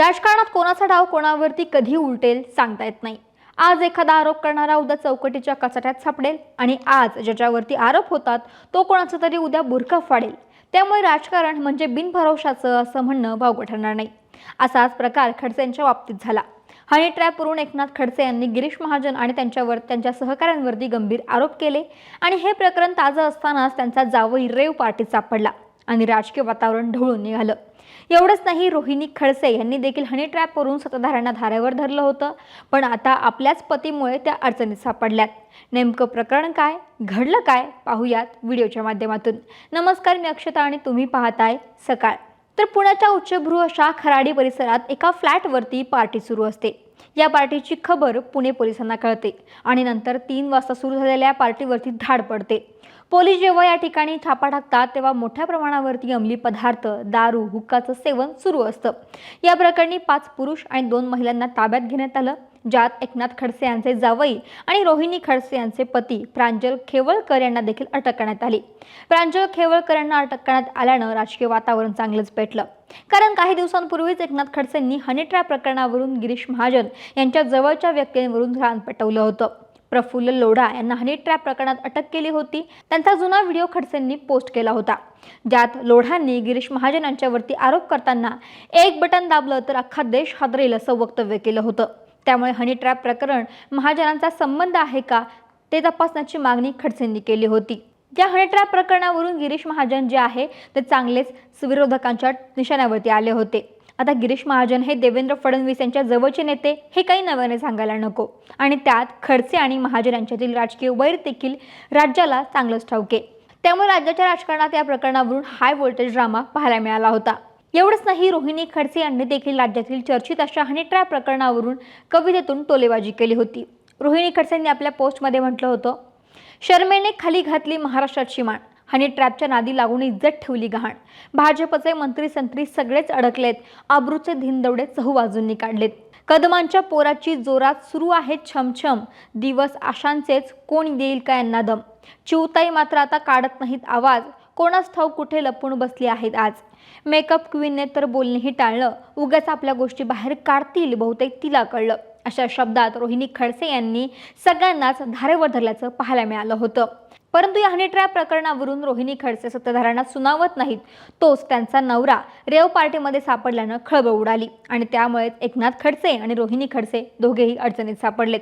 राजकारणात कोणाचा डाव कोणावरती कधी उलटेल सांगता येत नाही. आज एखादा आरोप करणारा उद्या चौकटीच्या कचाट्यात सापडेल आणि आज ज्याच्यावरती आरोप होतात तो कोणाचा तरी उद्या बुरखा फाडेल. त्यामुळे राजकारण म्हणजे बिनभरवशाचं असं म्हणणं भावगं ठरणार नाही. असाच प्रकार खडसेंच्या बाबतीत झाला. हनी ट्रॅपवरून एकनाथ खडसे यांनी गिरीश महाजन आणि त्यांच्यावर त्यांच्या सहकाऱ्यांवरती गंभीर आरोप केले आणि हे प्रकरण ताजं असतानाच त्यांचा जावई रेव पार्टीत सापडला. आणि राजकीय वातावरण ढवळून निघालं. एवढंच नाही रोहिणी खडसे यांनी देखील हनी ट्रॅपवरून सत्ताधाऱ्यांना धारेवर धरलं होतं. पण आता आपल्याच पतीमुळे त्या अडचणीत सापडल्यात. नेमकं प्रकरण काय घडलं काय पाहूयात व्हिडिओच्या माध्यमातून. नमस्कार मी अक्षता आणि तुम्ही पाहताय सकाळ. तर पुण्याच्या उच्चभ्रू अशा खराडी परिसरात एका फ्लॅटवरती पार्टी सुरू असते. या पार्टीची खबर पुणे पोलिसांना कळते आणि नंतर तीन वाजता सुरू झालेल्या पार्टीवरती धाड पडते. पोलीस जेव्हा या ठिकाणी छापा टाकतात तेव्हा मोठ्या प्रमाणावरती अंमली पदार्थ दारू हुक्काचं सेवन सुरू असतं. या प्रकरणी पाच पुरुष आणि दोन महिलांना ताब्यात घेण्यात आलं. ज्यात एकनाथ खडसे यांचे जावई आणि रोहिणी खडसे यांचे पती प्रांजल खेवळकर यांना देखील अटक करण्यात आली. प्रांजल खेवळकर यांना अटक करण्यात आल्यानं राजकीय वातावरण चांगलंच पेटलं. कारण काही दिवसांपूर्वीच एकनाथ खडसेंनी हनीट्रॅप प्रकरणावरून गिरीश महाजन यांच्या जवळच्या व्यक्तींवरून रान पटवलं होतं. प्रफुल्ल लोढा यांना हनी ट्रॅप प्रकरणात अटक केली होती. त्यांचा जुना व्हिडिओ खडसेंनी पोस्ट केला होता. ज्यात लोढांनी गिरीश महाजन यांच्यावरती आरोप करताना एक बटन दाबलं तर अख्खा देश हादरेल असं वक्तव्य केलं होतं. त्यामुळे हनी ट्रॅप प्रकरण महाजनांचा संबंध आहे का ते तपासण्याची मागणी खडसेंनी केली होती. या हनी ट्रॅप प्रकरणावरून गिरीश महाजन जे आहे ते चांगलेच विरोधकांच्या निशाण्यावरती आले होते. आता गिरीश महाजन हे देवेंद्र फडणवीस यांच्या जवळचे नेते हे काही नव्याने सांगायला नको. आणि त्यात खडसे आणि महाजन यांच्यातील राजकीय वैर देखील राज्याला चांगलंच ठाऊके त्यामुळे राज्याच्या राजकारणात या प्रकरणावरून हाय व्होल्टेज ड्रामा पाहायला मिळाला होता. एवढंच नाही रोहिणी खडसे यांनी देखील राज्यातील चर्चित अशा हनीट्रॅप प्रकरणावरून कवितेतून टोलेबाजी केली होती. रोहिणी खडसेंनी आपल्या पोस्टमध्ये म्हटलं होतं शर्मेने खाली घातली महाराष्ट्राची मान हनी ट्रॅपच्या नादी लागून इज्जत ठेवली गहाण. भाजपचे मंत्री संत्री सगळेच अडकलेत. आब्रूचे धिंदवडे चहूबाजूंनी काढलेत. कदमांच्या पोराची जोरात सुरू आहेत छमछम. दिवस आशांचेच कोण देईल का यांना दम? चिवताई मात्र आता काढत नाहीत आवाज. कोणास ठाऊक कुठे लपून बसली आहेत आज? मेकअप क्वीनने तर बोलणेही टाळलं. उगाच आपल्या गोष्टी बाहेर काढतील बहुतेक तिला कळलं. अशा शब्दात रोहिणी खडसे यांनी सगळ्यांनाच धारेवर धरल्याचं पाहायला मिळालं होतं. परंतु या हनी ट्रॅप प्रकरणावरून रोहिणी खडसे सत्ताधाऱ्यांना सुनावत नाहीत. तोच त्यांचा नवरा रेव पार्टीमध्ये सापडल्यानं खळबळ उडाली. आणि त्यामुळेच एकनाथ खडसे आणि रोहिणी खडसे दोघेही अडचणीत सापडलेत.